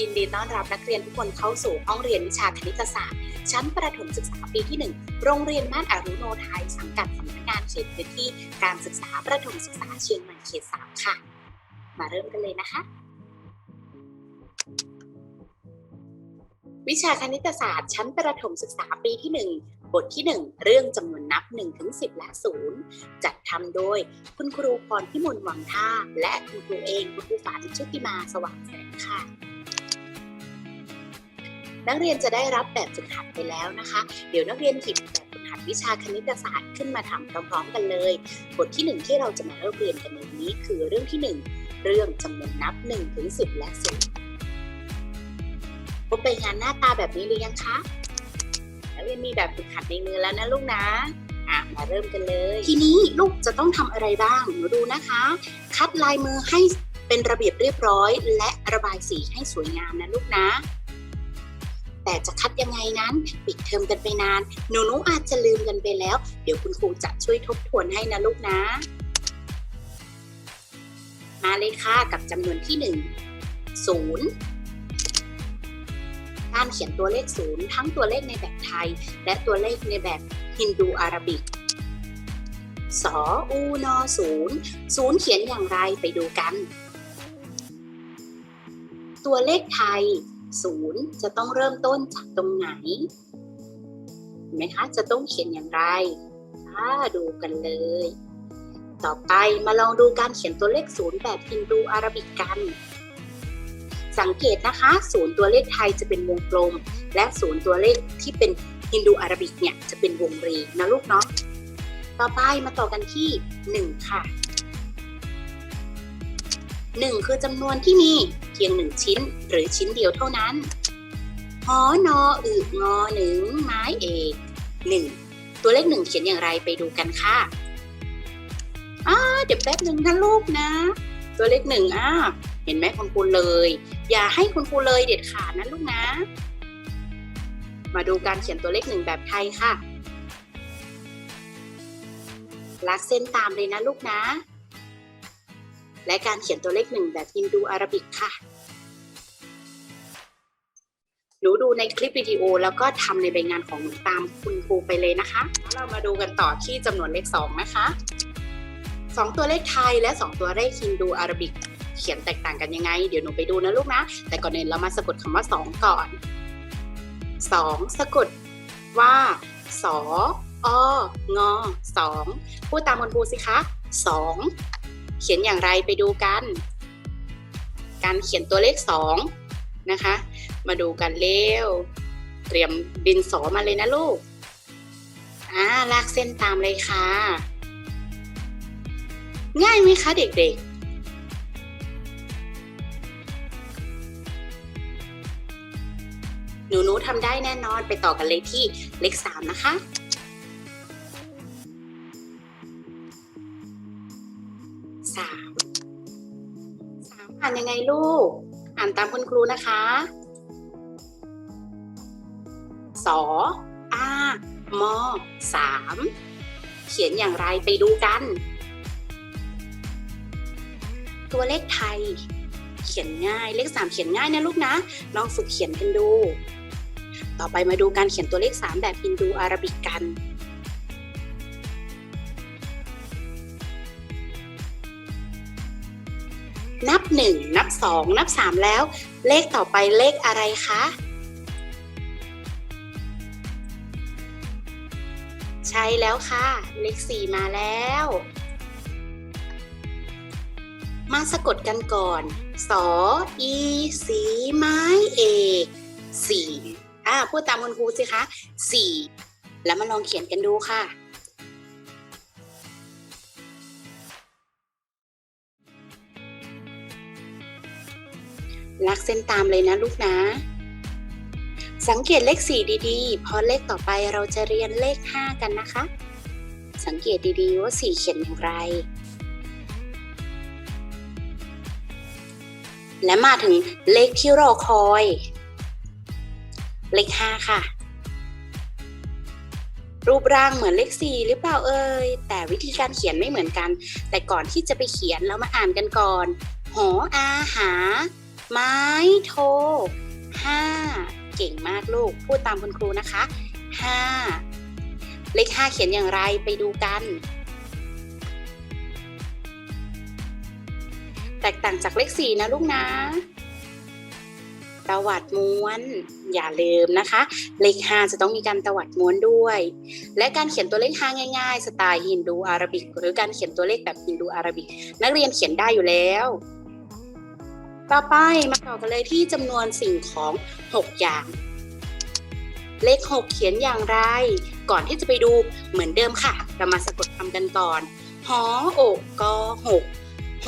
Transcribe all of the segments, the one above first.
ยินดีต้อนรับนักเรียนทุกคนเข้าสู่ห้องเรียนวิชาคณิตศาสตร์ ชั้นประถมศึกษาปีที่ 1 โรงเรียนบ้านอารุโนไทย สังกัดสำนักงานเขตพื้นที่การศึกษาประถมศึกษาเชียงใหม่เขต3ค่ะ มาเริ่มกันเลยนะคะ วิชาคณิตศาสตร์ ชั้นประถมศึกษาปีที่ 1บทที่ 1 เรื่องจำนวนนับ1ถึง10 และ 0 จัดทำโดยคุณครูพรพิมลวังท่า และคุณครูเองคุณครูฝันชุติมาสว่างแสงค่ะ นักเรียนจะได้รับแบบฝึกหัดไปแล้วนะคะ เดี๋ยวนักเรียนหยิบแบบฝึกหัดวิชาคณิตศาสตร์ขึ้นมาทำพร้อมๆกันเลย บทที่หนึ่งที่เราจะมาเริ่มเรียนกันในวันนี้คือเรื่องที่หนึ่งเรื่องจำนวนนับ1ถึง10 และ0พบใบงานหน้าตาแบบนี้หรือยังคะนักเรียนมีแบบฝึกหัดในมือแล้วนะลูกนะอะมาเริ่มกันเลย ทีนี้ลูกจะต้องทำอะไรบ้างหนูดูนะคะ คัดลายมือให้เป็นระเบียบเรียบร้อย และระบายสีให้สวยงามนะลูกนะ แต่จะคัดยังไงนั้นปิดเทอมกันไปนานหนูนุอาจจะลืมกันไปแล้ว เดี๋ยวคุณครูจะช่วยทบทวนให้นะลูกนะ มาเลยค่ะกับจำนวนที่หนึ่งศูนย์การเขียนตัวเลขศูนย์ทั้งตัวเลขในแบบไทย และตัวเลขในแบบฮินดูอาราบิก สออูนอศูนย์ศูนย์เขียนอย่างไรไปดูกัน ตัวเลขไทย ศูนย์จะต้องเริ่มต้นจากตรงไหนเห็นไหมคะ จะต้องเขียนอย่างไรอ่าดูกันเลย ต่อไปมาลองดูการเขียนตัวเลขศูนย์แบบฮินดูอาราบิกกัน สังเกตนะคะศูนย์ตัวเลขไทยจะเป็นวงกลม และศูนย์ตัวเลขที่เป็นฮินดูอาราบิกเนี่ยจะเป็นวงรีนะลูกเนาะ ต่อไปมาต่อกันที่ 1 ค่ะ 1 คือจำนวนที่มีเพียง 1 ชิ้นหรือชิ้นเดียวเท่านั้นหอนออึงอหนึ่งไม้เอกหนึ่งตัวเลขหนึ่งเขียนอย่างไรไปดูกันค่ะอ่าเดี๋ยวแป๊บหนึ่งนะลูกนะ ตัวเลขหนึ่งอ่าเห็นไหมคุณครูเลย อย่าให้คุณครูเลยเด็ดขาดนะลูกนะ มาดูการเขียนตัวเลขหนึ่งแบบไทยค่ะลักเส้นตามเลยนะลูกนะ และการเขียนตัวเลขหนึ่งแบบฮินดูอาราบิกค่ะ หนูดูในคลิปวิดีโอแล้วก็ทำในใบงานของหนูตามคุณครูไปเลยนะคะแล้วเรามาดูกันต่อที่จำนวนเลขสองนะคะสองตัวเลขไทยและสองตัวเลขฮินดูอาราบิก เขียนแตกต่างกันยังไง เดี๋ยวหนูไปดูนะลูกนะ แต่ก่อนอื่นเรามาสะกดคำว่าสองก่อนสองสะกดว่าสอองอสองพูดตามคุณครูสิคะสอง เขียนอย่างไรไปดูกัน การเขียนตัวเลขสองนะคะ มาดูกันเร็ว เตรียมดินสอมาเลยนะลูก อ่า ลากเส้นตามเลยค่ะ ง่ายไหมคะเด็กๆหนูๆทำได้แน่นอนไปต่อกันเลยที่เลขสามนะคะ อ่านยังไงลูก อ่านตามคุณครูนะคะสออามอสามเขียนอย่างไรไปดูกัน ตัวเลขไทย เขียนง่ายเลขสามเขียนง่ายนะลูกนะลองฝึกเขียนกันดู ต่อไปมาดูการเขียนตัวเลขสามแบบฮินดูอาราบิกกัน นับหนึ่งนับสองนับสามแล้ว เลขต่อไปเลขอะไรคะ ใช่แล้วค่ะ เลขสี่มาแล้ว มาสะกดกันก่อน สอ อี สีไม้เอกสี่อ่าพูดตามคุณครูสิคะสี่แล้วมาลองเขียนกันดูค่ะ ลักเส้นตามเลยนะลูกนะ สังเกตเลขสี่ดีๆพอเลขต่อไปเราจะเรียนเลขห้ากันนะคะ สังเกตดีๆว่าสี่เขียนอย่างไร และมาถึงเลขที่รอคอย เลขห้าค่ะ รูปร่างเหมือนเลขสี่หรือเปล่าเอ่ย แต่วิธีการเขียนไม่เหมือนกัน แต่ก่อนที่จะไปเขียนเรามาอ่านกันก่อน หออาหา ไม้โทห้าเก่งมากลูก พูดตามคุณครูนะคะห้าเลขห้าเขียนอย่างไรไปดูกัน แตกต่างจากเลขสี่นะลูกนะตวัดม้วน อย่าลืมนะคะ เลขห้าจะต้องมีการตวัดม้วนด้วย และการเขียนตัวเลขห้าง่าย ๆ สไตล์ฮินดูอาราบิก หรือการเขียนตัวเลขแบบฮินดูอาราบิก นักเรียนเขียนได้อยู่แล้ว ต่อไปมาต่อกันเลยที่จำนวนสิ่งของ 6 อย่าง เลข 6 เขียนอย่างไร ก่อนที่จะไปดูเหมือนเดิมค่ะ เรามาสะกดคำกันก่อนหอโอกกอหก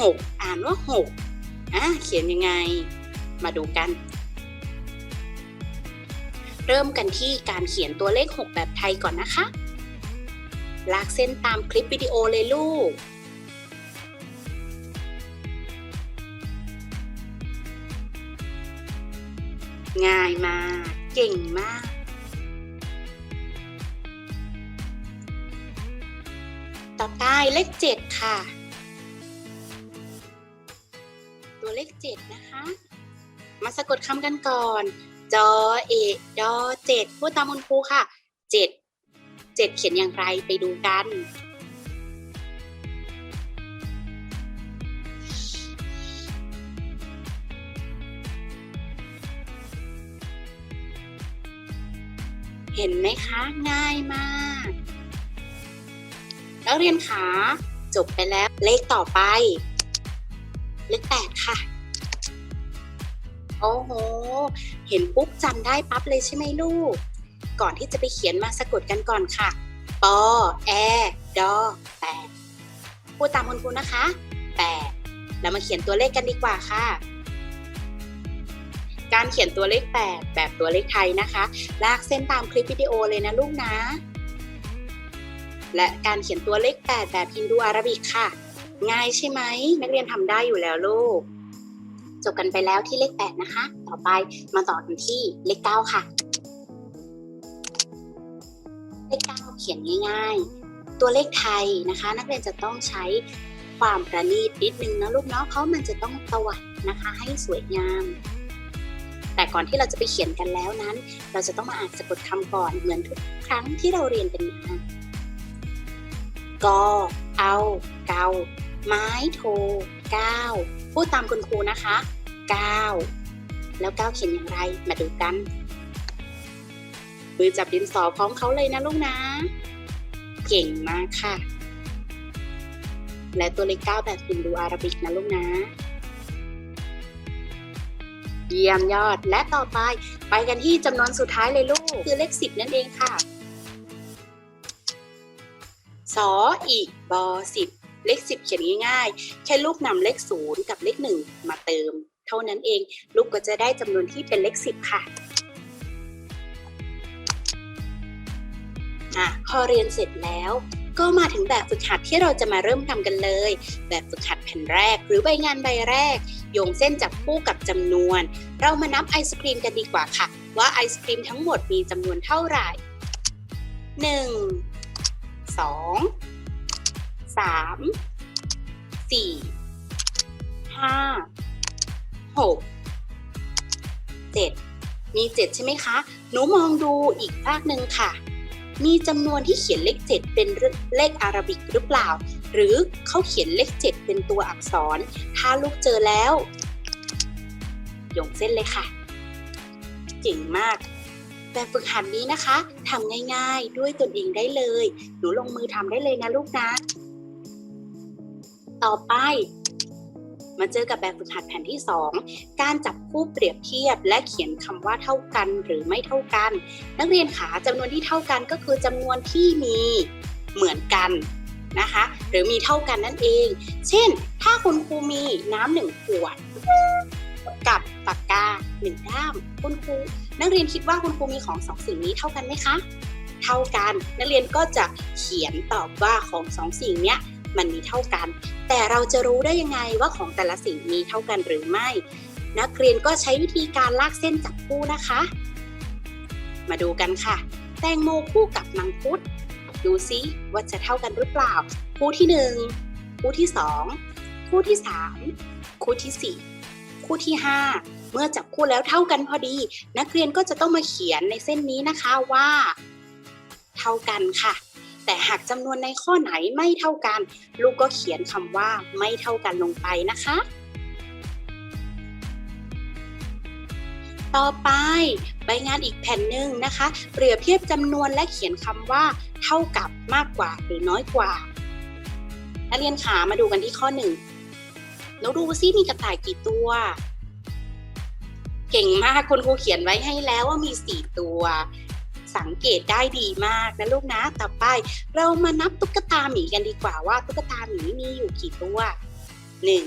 หกอ่านว่าหกอะเขียนยังไง มาดูกัน เริ่มกันที่การเขียนตัวเลข 6 แบบไทยก่อนนะคะ ลากเส้นตามคลิปวิดีโอเลยลูก ง่ายมาก เก่งมาก ต่อไปเลข7ค่ะ ตัวเลข7นะคะ มาสะกดคำกันก่อน จอเอกดอเจ็ดพูดตามคุณครูค่ะเจ็ดเจ็ดเขียนอย่างไรไปดูกัน เห็นไหมคะ ง่ายมาก นักเรียนขาจบไปแล้วเลขต่อไป เลขแปดค่ะ โอ้โห เห็นปุ๊บจำได้ปั๊บเลยใช่ไหมลูก ก่อนที่จะไปเขียนมาสะกดกันก่อนค่ะปอแอดอแปดพูดตามคุณครูนะคะแปดแล้วมาเขียนตัวเลขกันดีกว่าค่ะ การเขียนตัวเลข 8 แบบตัวเลขไทยนะคะ ลากเส้นตามคลิปวิดีโอเลยนะลูกนะ และการเขียนตัวเลข 8 แบบฮินดูอาราบิกค่ะ ง่ายใช่ไหม นักเรียนทำได้อยู่แล้วลูก จบกันไปแล้วที่เลข 8 นะคะ ต่อไปมาต่อกันที่เลข 9 ค่ะ เลข 9 เขียนง่าย ๆ ตัวเลขไทยนะคะ นักเรียนจะต้องใช้ความประณีตนิดนึงนะลูกเนาะเพราะมันจะต้องตวัดนะคะให้สวยงาม แต่ก่อนที่เราจะไปเขียนกันแล้วนั้น เราจะต้องมาอ่านสะกดคำก่อนเหมือนทุกครั้งที่เราเรียนกันมากอเอาเกาไม้โทก้าวพูดตามคุณครูนะคะก้าวแล้วก้าวเขียนอย่างไรมาดูกันมือจับดินสอพร้อมเขาเลยนะลูกนะ เก่งมากค่ะ และตัวเลขเก้าแบบฮินดูอาราบิกนะลูกนะ เยี่ยมยอด และต่อไปไปกันที่จำนวนสุดท้ายเลยลูก คือเลขสิบนั่นเองค่ะสออีกบอสิบเลขสิบเขียนง่ายๆ แค่ลูกนำเลขศูนย์กับเลขหนึ่งมาเติม เท่านั้นเอง ลูกก็จะได้จำนวนที่เป็นเลขสิบค่ะอะ พอเรียนเสร็จแล้ว ก็มาถึงแบบฝึกหัดที่เราจะมาเริ่มทำกันเลย แบบฝึกหัดแผ่นแรก หรือใบงานใบแรก โยงเส้นจับคู่กับจำนวน เรามานับไอศครีมกันดีกว่าค่ะ ว่าไอศครีมทั้งหมดมีจำนวนเท่าไหร่ 1 2 3 4 5 6 7 มี 7 ใช่ไหมคะ หนูมองดูอีกภาคหนึ่งค่ะ มีจำนวนที่เขียนเลข 7 เป็นเลขอาราบิกหรือเปล่า หรือเขาเขียนเลข 7 เป็นตัวอักษร ถ้าลูกเจอแล้วโยงเส้นเลยค่ะเจ๋งมาก แบบฝึกหัดนี้นะคะทำง่ายๆด้วยตนเองได้เลย หนูลงมือทำได้เลยนะลูกนะ ต่อไป มาเจอกับแบบฝึกหัดแผ่นที่ 2 การจับคู่เปรียบเทียบ และเขียนคำว่าเท่ากันหรือไม่เท่ากัน นักเรียนขาจำนวนที่เท่ากันก็คือจำนวนที่มีเหมือนกันนะคะหรือมีเท่ากันนั่นเอง เช่น ถ้าคุณครูมีน้ำหนึ่งขวด กับปากกาหนึ่งด้ามคุณครูนักเรียนคิดว่าคุณครูมีของสองสิ่งนี้เท่ากันไหมคะ เท่ากันนักเรียนก็จะเขียนตอบว่าของสองสิ่งเนี้ย มันมีเท่ากัน แต่เราจะรู้ได้ยังไงว่าของแต่ละสิ่งมีเท่ากันหรือไม่ นักเรียนก็ใช้วิธีการลากเส้นจับคู่นะคะ มาดูกันค่ะ แตงโมคู่กับมังคุด ดูซิว่าจะเท่ากันหรือเปล่า คู่ที่หนึ่งคู่ที่สองคู่ที่สามคู่ที่สี่คู่ที่ห้าเมื่อจับคู่แล้วเท่ากันพอดี นักเรียนก็จะต้องมาเขียนในเส้นนี้นะคะว่า เท่ากันค่ะ แต่หากจำนวนในข้อไหนไม่เท่ากัน ลูกก็เขียนคำว่าไม่เท่ากันลงไปนะคะ ต่อไปใบงานอีกแผ่นหนึ่งนะคะ เปรียบเทียบจำนวนและเขียนคำว่า เท่ากับมากกว่าหรือน้อยกว่านักเรียนขามาดูกันที่ข้อหนึ่งเราดูซิมีกระต่ายกี่ตัว เก่งมากคุณครูเขียนไว้ให้แล้วว่ามีสี่ตัว สังเกตได้ดีมากนะลูกนะ ต่อไปเรามานับตุ๊กตาหมีกันดีกว่าว่าตุ๊กตาหมีมีอยู่กี่ตัวหนึ่ง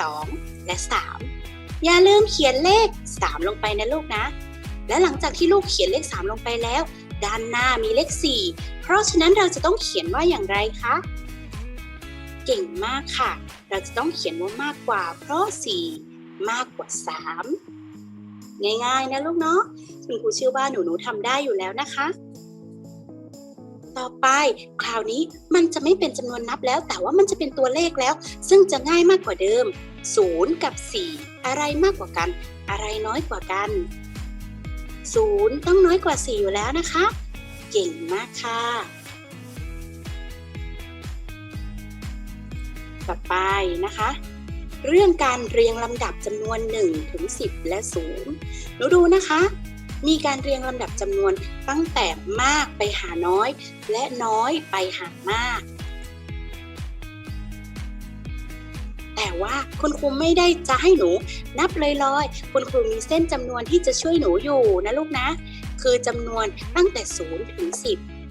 สองและสามอย่าลืมเขียนเลขสามลงไปนะลูกนะ และหลังจากที่ลูกเขียนเลขสามลงไปแล้ว ด้านหน้ามีเลขสี่เพราะฉะนั้นเราจะต้องเขียนว่าอย่างไรคะเก่งมากค่ะ เราจะต้องเขียนว่ามากกว่า เพราะ4มากกว่า3 ง่ายๆนะลูกเนาะคุณครูเชื่อว่าหนูหนูๆทำได้อยู่แล้วนะคะ ต่อไปคราวนี้มันจะไม่เป็นจำนวนนับแล้ว แต่ว่ามันจะเป็นตัวเลขแล้ว ซึ่งจะง่ายมากกว่าเดิม 0 กับ 4 อะไรมากกว่ากัน อะไรน้อยกว่ากัน 0 ต้องน้อยกว่า 4 อยู่แล้วนะคะ เก่งมากค่ะต่อไปนะคะ เรื่องการเรียงลำดับจำนวน 1 ถึง 10 และ0หนูดูนะคะ มีการเรียงลำดับจำนวนตั้งแต่มากไปหาน้อย และน้อยไปหามาก แต่ว่าคุณครูไม่ได้จะให้หนู นับลอยๆ คุณครูมีเส้นจำนวนที่จะช่วยหนูอยู่นะลูกนะ คือจำนวนตั้งแต่ 0 ถึง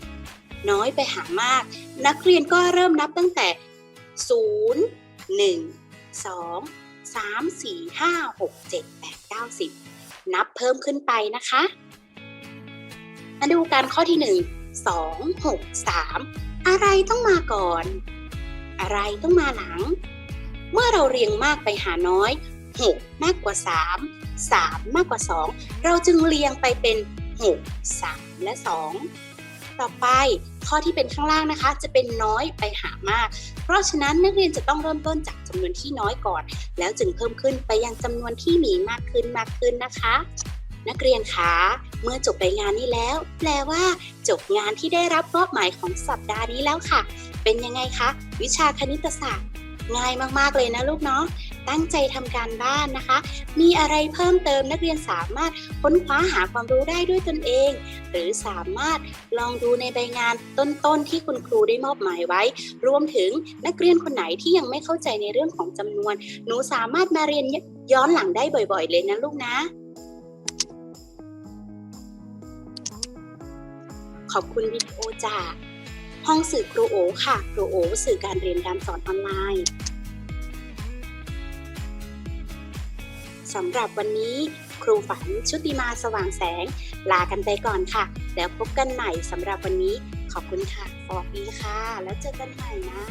10 น้อยไปหามาก นักเรียนก็เริ่มนับตั้งแต่ 0 1 2 3 4 5 6 7 8 9 10 นับเพิ่มขึ้นไปนะคะ มาดูการข้อที่ 1 2 6 3 อะไรต้องมาก่อน อะไรต้องมาหลัง เมื่อเราเรียงมากไปหาน้อย 6 มากกว่า 3 3 มากกว่า 2 เราจึงเรียงไปเป็น 6 3 และ 2 ต่อไป ข้อที่เป็นข้างล่างนะคะ จะเป็นน้อยไปหามาก เพราะฉะนั้นนักเรียนจะต้องเริ่มต้นจากจำนวนที่น้อยก่อน แล้วจึงเพิ่มขึ้นไปยังจำนวนที่มีมากขึ้นมากขึ้นนะคะนักเรียนคะเมื่อจบไปงานนี้แล้ว แปลว่า จบงานที่ได้รับมอบหมายของสัปดาห์นี้แล้วค่ะ เป็นยังไงคะ วิชาคณิตศาสตร์ ง่ายมากๆเลยนะลูกเนาะ ตั้งใจทำการบ้านนะคะ มีอะไรเพิ่มเติมนักเรียนสามารถค้นคว้าหาความรู้ได้ด้วยตนเอง หรือสามารถลองดูในใบงานต้นๆที่คุณครูได้มอบหมายไว้ รวมถึงนักเรียนคนไหนที่ยังไม่เข้าใจในเรื่องของจำนวน หนูสามารถมาเรียนย้อนหลังได้บ่อยๆ เลยนะลูกนะ ขอบคุณวิดีโอจากห้องสื่อครูโอค่ะ ครูโอสื่อการเรียนการสอนออนไลน์ สำหรับวันนี้ครูฝันชุติมาสว่างแสง ลากันไปก่อนค่ะ แล้วพบกันใหม่สำหรับวันนี้ ขอบคุณค่ะสวัสดีค่ะ แล้วเจอกันใหม่นะ